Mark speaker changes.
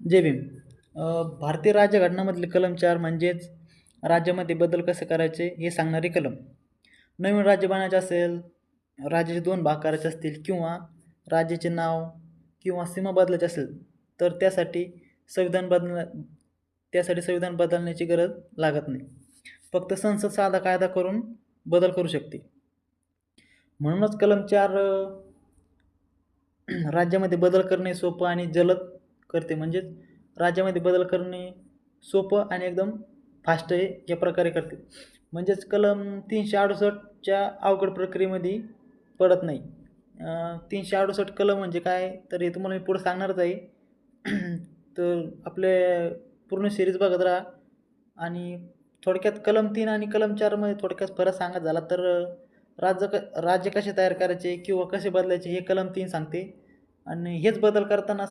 Speaker 1: जय भीम. भारतीय राज्यघटनामधले कलम चार म्हणजेच राज्यामध्ये बदल कसे करायचे हे सांगणारे कलम. नवीन राज्य बनायचे असेल राज्याचे दोन भाग करायचे असतील किंवा राज्याचे नाव किंवा सीमा बदलायची असेल तर त्यासाठी संविधान बदल त्यासाठी संविधान बदलण्याची गरज लागत नाही. फक्त संसद साधा कायदा करून बदल करू शकते. म्हणूनच कलम चार राज्यामध्ये बदल करणे सोपं आणि जलद करते. म्हणजेच राज्यामध्ये बदल करणे सोपं आणि एकदम फास्ट आहे या प्रकारे करते. म्हणजेच कलम तीनशे अडुसष्टच्या अवघड प्रक्रियेमध्ये पडत नाही. तीनशे अडुसष्ट कलम म्हणजे काय? तर हे तुम्हाला मी पुढं सांगणारच आहे. तर आपले पूर्ण सिरीज बघत राहा. आणि थोडक्यात कलम तीन आणि कलम चारमध्ये थोडक्यात फरक सांगत झाला तर राज्य क राज्य कसे तयार करायचे किंवा कसे बदलायचे हे कलम तीन सांगते. आणि हेच बदल करताना